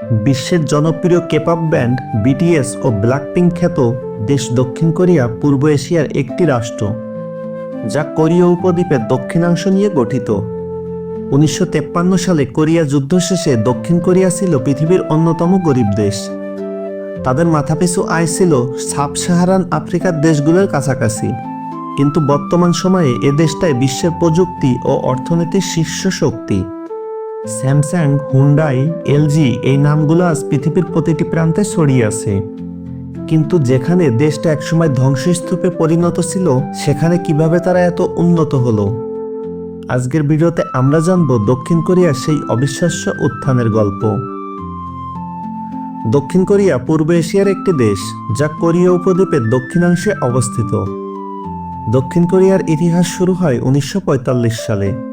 বিশ্বের জনপ্রিয় K pop band BTS ও ব্ল্যাকপিঙ্ক খ্যাত দেশ দক্ষিণ কোরিয়া, পূর্ব এশিয়ার একটি রাষ্ট্র, যা কোরীয় উপদ্বীপের দক্ষিণাংশ নিয়ে গঠিত। উনিশশো সালে কোরিয়া যুদ্ধ শেষে দক্ষিণ কোরিয়া ছিল পৃথিবীর অন্যতম গরিব দেশ। তাদের মাথাপিছু আয় ছিল সাব সাহারান আফ্রিকার দেশগুলোর কাছাকাছি। কিন্তু বর্তমান সময়ে এ দেশটায় বিশ্বের প্রযুক্তি ও অর্থনীতির শীর্ষ শক্তি। স্যামসাং, হুন্ডাই, এলজি এই নামগুলো আজ পৃথিবীর প্রতিটি প্রান্তে ছড়িয়ে আছে। কিন্তু যেখানে দেশটা একসময় ধ্বংসস্তূপে পরিণত ছিল, সেখানে কীভাবে তারা এত উন্নত হলো? আজকের ভিডিওতে আমরা জানব দক্ষিণ কোরিয়ার সেই অবিশ্বাস্য উত্থানের গল্প। দক্ষিণ কোরিয়া পূর্ব এশিয়ার একটি দেশ, যা কোরিয়া উপদ্বীপের দক্ষিণাংশে অবস্থিত। দক্ষিণ কোরিয়ার ইতিহাস শুরু হয় উনিশশো পঁয়তাল্লিশ সালে।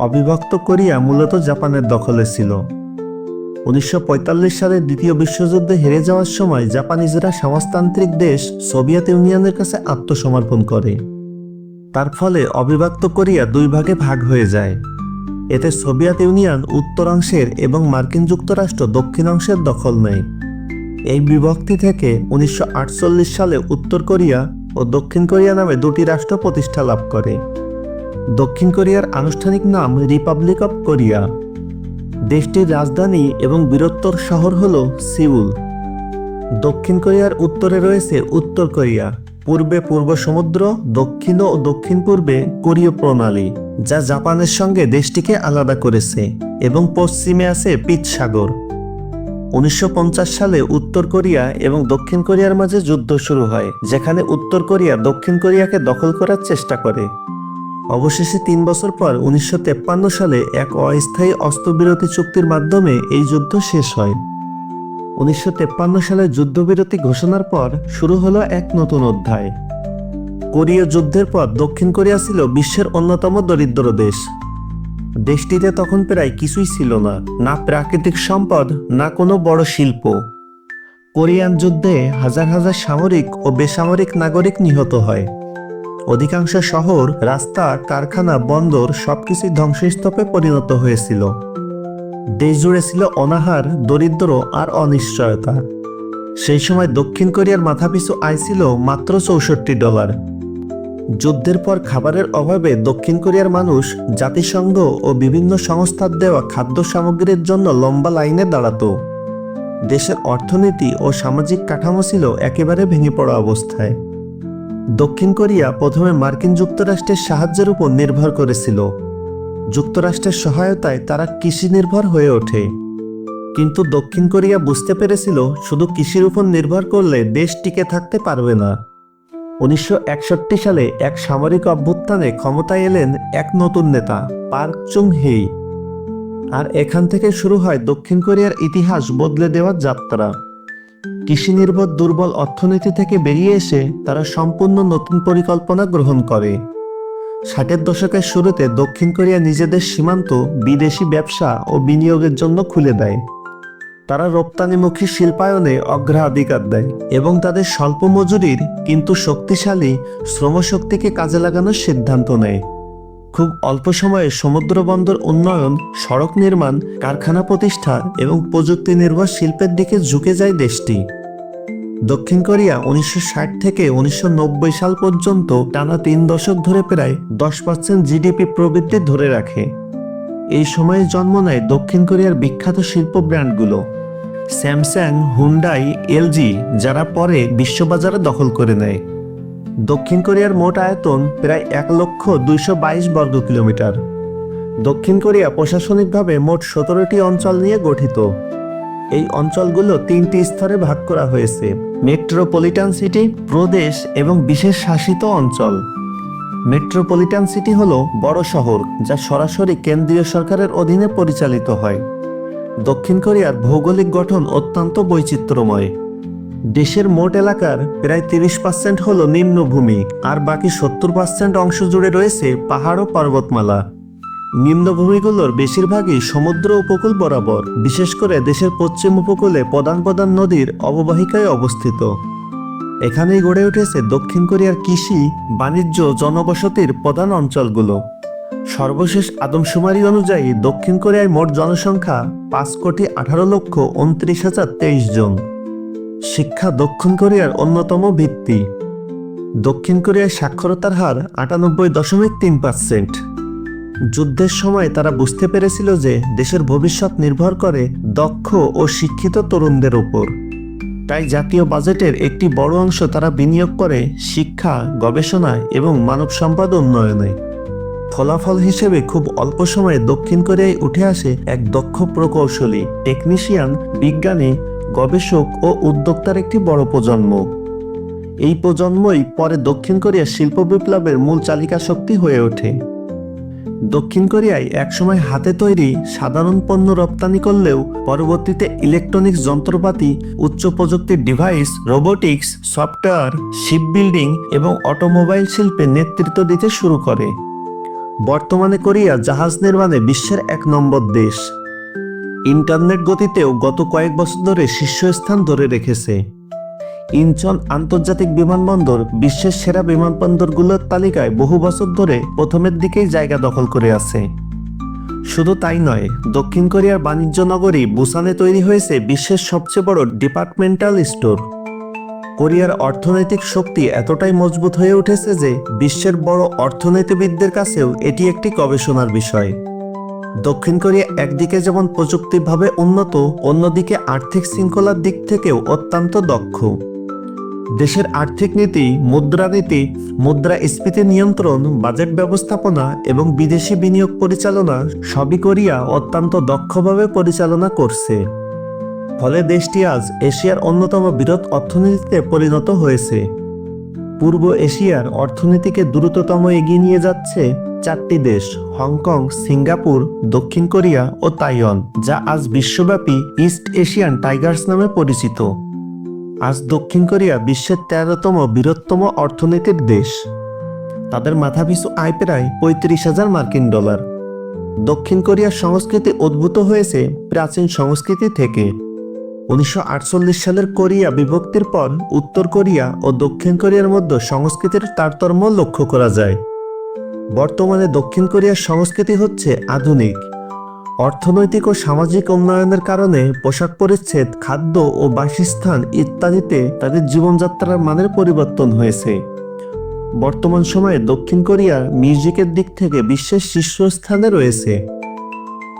অবিভক্ত কোরিয়া মূলত জাপানের দখলে ছিল। উনিশশো সালে দ্বিতীয় বিশ্বযুদ্ধে হেরে যাওয়ার সময় জাপানিজরা সমাজতান্ত্রিক দেশ সোভিয়েত ইউনিয়নের কাছে আত্মসমর্পণ করে। তার ফলে অবিভক্ত কোরিয়া দুই ভাগে ভাগ হয়ে যায়। এতে সোভিয়েত ইউনিয়ন উত্তরাংশের এবং মার্কিন যুক্তরাষ্ট্র দক্ষিণাংশের দখল নেয়। এই বিভক্তি থেকে উনিশশো আটচল্লিশ সালে উত্তর কোরিয়া ও দক্ষিণ কোরিয়া নামে দুটি রাষ্ট্র প্রতিষ্ঠা লাভ করে। দক্ষিণ কোরিয়ার আনুষ্ঠানিক নাম রিপাবলিক অব কোরিয়া দেশটির রাজধানী এবং বৃহত্তর শহর হল সিউল। দক্ষিণ কোরিয়ার উত্তরে রয়েছে উত্তর কোরিয়া। পূর্বে পূর্ব সমুদ্র, দক্ষিণ ও দক্ষিণ পূর্বে কোরীয় প্রণালী, যা জাপানের সঙ্গে দেশটিকে আলাদা করেছে এবং পশ্চিমে আছে পিচ সাগর। উনিশশো পঞ্চাশ সালে উত্তর কোরিয়া এবং দক্ষিণ কোরিয়ার মাঝে যুদ্ধ শুরু হয়, যেখানে উত্তর কোরিয়া দক্ষিণ কোরিয়াকে দখল করার চেষ্টা করে। অবশেষে তিন বছর পর উনিশশো সালে এক অস্থায়ী অস্ত্রবিরতি চুক্তির মাধ্যমে এই যুদ্ধ শেষ হয়। উনিশশো সালে যুদ্ধবিরতি ঘোষণার পর শুরু হলো এক নতুন অধ্যায়। কোরীয় যুদ্ধের পর দক্ষিণ কোরিয়া ছিল বিশ্বের অন্যতম দরিদ্র দেশ। দেশটিতে তখন প্রায় কিছুই ছিল না না প্রাকৃতিক সম্পদ, না কোনো বড় শিল্প। কোরিয়ান যুদ্ধে হাজার হাজার সামরিক ও বেসামরিক নাগরিক নিহত হয়। অধিকাংশ শহর, রাস্তা, কারখানা, বন্দর সবকিছুই ধ্বংসস্তূপে পরিণত হয়েছিল। দেশ জুড়ে ছিল অনাহার, দরিদ্র আর অনিশ্চয়তা। সেই সময় দক্ষিণ কোরিয়ার মাথাপিছু আয় ছিল মাত্র চৌষট্টি ডলার। যুদ্ধের পর খাবারের অভাবে দক্ষিণ কোরিয়ার মানুষ জাতিসংঘ ও বিভিন্ন সংস্থার দেওয়া খাদ্য সামগ্রীর জন্য লম্বা লাইনে দাঁড়াতো। দেশের অর্থনীতি ও সামাজিক কাঠামো ছিল একেবারে ভেঙে পড়া অবস্থায়। দক্ষিণ কোরিয়া প্রথমে মার্কিন যুক্তরাষ্ট্রের সাহায্যের উপর নির্ভর করেছিল। যুক্তরাষ্ট্রের সহায়তায় তারা কৃষি নির্ভর হয়ে ওঠে। কিন্তু দক্ষিণ কোরিয়া বুঝতে পেরেছিল, শুধু কৃষির উপর নির্ভর করলে দেশ টিকে থাকতে পারবে না। উনিশশো একষট্টি সালে এক সামরিক অভ্যুত্থানে ক্ষমতায় এলেন এক নতুন নেতা, পার্ক চুং হেই আর এখান থেকে শুরু হয় দক্ষিণ কোরিয়ার ইতিহাস বদলে দেওয়ার যাত্রা। কৃষি নির্ভর দুর্বল অর্থনীতি থেকে বেরিয়ে এসে তারা সম্পূর্ণ নতুন পরিকল্পনা গ্রহণ করে। ষাটের দশকের শুরুতে দক্ষিণ কোরিয়া নিজেদের সীমান্ত বিদেশি ব্যবসা ও বিনিয়োগের জন্য খুলে দেয়। তারা রপ্তানিমুখী শিল্পায়নে অগ্রাধিকার দেয় এবং তাদের স্বল্প মজুরির কিন্তু শক্তিশালী শ্রমশক্তিকে কাজে লাগানোর সিদ্ধান্ত নেয়। খুব অল্প সময়ে সমুদ্র বন্দর উন্নয়ন, সড়ক নির্মাণ, কারখানা প্রতিষ্ঠা এবং প্রযুক্তি নির্ভর শিল্পের দিকে ঝুঁকে যায় দেশটি। দক্ষিণ কোরিয়া উনিশশো ষাট থেকে উনিশশো নব্বই সাল পর্যন্ত টানা তিন দশক ধরে প্রায় দশ পার্সেন্ট জিডিপি প্রবৃদ্ধি ধরে রাখে। এই সময়ে জন্ম নেয় দক্ষিণ কোরিয়ার বিখ্যাত শিল্প ব্র্যান্ডগুলো। স্যামসাং, হুন্ডাই, এলজি, যারা পরে বিশ্ববাজারে দখল করে নেয়। দক্ষিণ কোরিয়ার মোট আয়তন প্রায় এক লক্ষ দুইশো বাইশ বর্গ কিলোমিটার। দক্ষিণ কোরিয়া প্রশাসনিকভাবে মোট সতেরোটি অঞ্চল নিয়ে গঠিত। এই অঞ্চলগুলো তিনটি স্তরে ভাগ করা হয়েছে। মেট্রোপলিটান সিটি, প্রদেশ এবং বিশেষ শাসিত অঞ্চল। মেট্রোপলিটান সিটি হলো বড় শহর, যা সরাসরি কেন্দ্রীয় সরকারের অধীনে পরিচালিত হয়। দক্ষিণ কোরিয়ার ভৌগোলিক গঠন অত্যন্ত বৈচিত্র্যময়। দেশের মোট এলাকার প্রায় তিরিশ পার্সেন্ট হল নিম্নভূমি, আর বাকি সত্তর পার্সেন্ট অংশ জুড়ে রয়েছে পাহাড় ও পর্বতমালা। নিম্নভূমিগুলোর বেশিরভাগই সমুদ্র উপকূল বরাবর, বিশেষ করে দেশের পশ্চিম উপকূলে প্রধান প্রধান নদীর অববাহিকায় অবস্থিত। এখানেই গড়ে উঠেছে দক্ষিণ কোরিয়ার কৃষি, বাণিজ্য জনবসতির প্রধান অঞ্চলগুলো। সর্বশেষ আদমশুমারি অনুযায়ী দক্ষিণ কোরিয়ায় মোট জনসংখ্যা পাঁচ কোটি আঠারো লক্ষ উনত্রিশ হাজার তেইশ জন। শিক্ষা দক্ষিণ কোরিয়ার অন্যতম ভিত্তি। দক্ষিণ কোরিয়ায় সাক্ষরতার হার আটানব্বই দশমিক তিন পার্সেন্ট। যুদ্ধের সময় তারা বুঝতে পেরেছিল যে দেশের ভবিষ্যৎ নির্ভর করে দক্ষ ও শিক্ষিত তরুণদের উপর। তাই জাতীয় বাজেটের একটি বড় অংশ তারা বিনিয়োগ করে শিক্ষা, গবেষণা এবং মানব সম্পদ উন্নয়নে। ফলাফল হিসেবে খুব অল্প সময়ে দক্ষিণ কোরিয়ায় উঠে আসে এক দক্ষ প্রকৌশলী, টেকনিশিয়ান, বিজ্ঞানী গবেষক ও উদ্যোক্তার একটি বড় প্রজন্ম। এই প্রজন্মই পরে দক্ষিণ কোরিয়ার শিল্প বিপ্লবের মূল চালিকা শক্তি হয়ে ওঠে। দক্ষিণ কোরিয়ায় একসময় হাতে তৈরি সাধারণ পণ্য রপ্তানি করলেও পরবর্তীতে ইলেকট্রনিক্স যন্ত্রপাতি, উচ্চ প্রযুক্তির device, robotics, software ship building এবং অটোমোবাইল শিল্পে নেতৃত্ব দিতে শুরু করে। বর্তমানে কোরিয়া জাহাজ নির্মাণে বিশ্বের এক নম্বর দেশ। ইন্টারনেট গতিতেও গত কয়েক বছর ধরে শীর্ষস্থান ধরে রেখেছে। ইনচন আন্তর্জাতিক বিমানবন্দর বিশ্বের সেরা বিমানবন্দরগুলোর তালিকায় বহু বছর ধরে প্রথমের দিকেই জায়গা দখল করে আছে। শুধু তাই নয়, দক্ষিণ কোরিয়ার বাণিজ্য নগরী বুসানে তৈরি হয়েছে বিশ্বের সবচেয়ে বড় ডিপার্টমেন্টাল স্টোর। কোরিয়ার অর্থনৈতিক শক্তি এতটাই মজবুত হয়ে উঠেছে যে বিশ্বের বড় অর্থনীতিবিদদের কাছেও এটি একটি গবেষণার বিষয়। দক্ষিণ কোরিয়া একদিকে যেমন প্রযুক্তিভাবে উন্নত, অন্যদিকে আর্থিক শৃঙ্খলার দিক থেকেও অত্যন্ত দক্ষ। দেশের আর্থিক নীতি মুদ্রানীতি মুদ্রাস্ফীতি নিয়ন্ত্রণ, বাজেট ব্যবস্থাপনা এবং বিদেশি বিনিয়োগ পরিচালনা সবই কোরিয়া অত্যন্ত দক্ষভাবে পরিচালনা করছে। ফলে দেশটি আজ এশিয়ার অন্যতম বৃহৎ অর্থনীতিতে পরিণত হয়েছে। পূর্ব এশিয়ার অর্থনীতিকে দ্রুততম এগিয়ে নিয়ে যাচ্ছে চারটি দেশ, হংকং, সিঙ্গাপুর, দক্ষিণ কোরিয়া ও তাইওয়ান, যা আজ বিশ্বব্যাপী ইস্ট এশিয়ান টাইগার্স নামে পরিচিত। আজ দক্ষিণ কোরিয়া বিশ্বের তেরোতম বৃহত্তম অর্থনীতির দেশ। তাদের মাথাপিছু আয় প্রায় পঁয়ত্রিশ হাজার মার্কিন ডলার। দক্ষিণ কোরিয়ার সংস্কৃতি উদ্ভূত হয়েছে প্রাচীন সংস্কৃতি থেকে। উনিশশো আটচল্লিশ সালের কোরিয়া বিভক্তির পর উত্তর কোরিয়া ও দক্ষিণ কোরিয়ার মধ্যে সংস্কৃতির তারতম্য লক্ষ্য করা যায়। বর্তমানে দক্ষিণ কোরিয়ার সংস্কৃতি হচ্ছে আধুনিক। অর্থনৈতিক ও সামাজিক উন্নয়নের কারণে পোশাক পরিচ্ছেদ, খাদ্য ও বাসস্থান ইত্যাদিতে তাদের জীবনযাত্রার মানের পরিবর্তন হয়েছে। বর্তমান সময়ে দক্ষিণ কোরিয়া মিউজিকের দিক থেকে বিশ্বের শীর্ষস্থানে রয়েছে।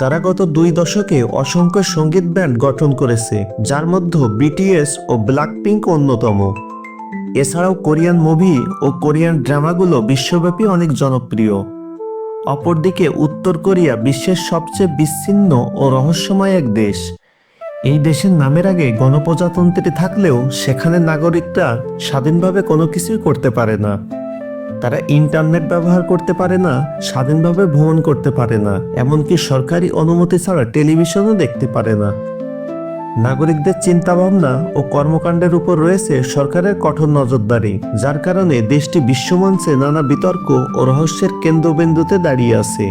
তারা গত দুই দশকে অসংখ্য সংগীত ব্যান্ড গঠন করেছে, যার মধ্যে বিটিএস ও ব্ল্যাকপিঙ্ক অন্যতম। এছাড়াও কোরিয়ান মুভি ও কোরিয়ান ড্রামাগুলো বিশ্বব্যাপী অনেক জনপ্রিয়। অপরদিকে উত্তর কোরিয়া বিশ্বের সবচেয়ে বিচ্ছিন্ন ও রহস্যময় এক দেশ। এই দেশের নামের আগে গণপ্রজাতন্ত্রী থাকলেও সেখানে নাগরিকরা স্বাধীনভাবে কোনো কিছুই করতে পারে না। তারা ইন্টারনেট ব্যবহার করতে পারে না, স্বাধীনভাবে ভ্রমণ করতে পারে না, এমনকি সরকারি অনুমতি ছাড়া টেলিভিশনও দেখতে পারে না। নাগরিকদের চিন্তাভাবনা ও কর্মকাণ্ডের উপর রয়েছে সরকারের কঠোর নজরদারি, যার কারণে দেশটি বিশ্বমঞ্চে নানা বিতর্ক ও রহস্যের কেন্দ্রবিন্দুতে দাঁড়িয়ে আছে।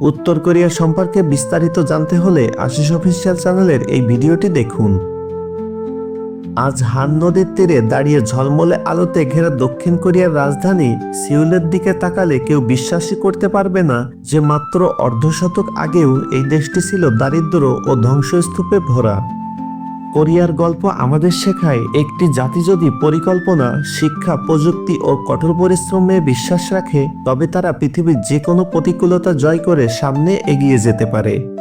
উত্তর কোরিয়া সম্পর্কে বিস্তারিত জানতে হলে আশিস অফিসিয়াল চ্যানেলের এই ভিডিওটি দেখুন। আজ হান নদীর তীরে দাঁড়িয়ে ঝলমলে আলোতে ঘেরা দক্ষিণ কোরিয়ার রাজধানী সিউলের দিকে তাকালে কেউ বিশ্বাসই করতে পারবে না যে মাত্র অর্ধশতক আগেও এই দেশটি ছিল দারিদ্র ও ধ্বংসস্তূপে ভরা। কোরিয়ার গল্প আমাদের শেখায়, একটি জাতি যদি পরিকল্পনা, শিক্ষা, প্রযুক্তি ও কঠোর পরিশ্রমে বিশ্বাস রাখে, তবে তারা পৃথিবীর যে কোনো প্রতিকূলতা জয় করে সামনে এগিয়ে যেতে পারে।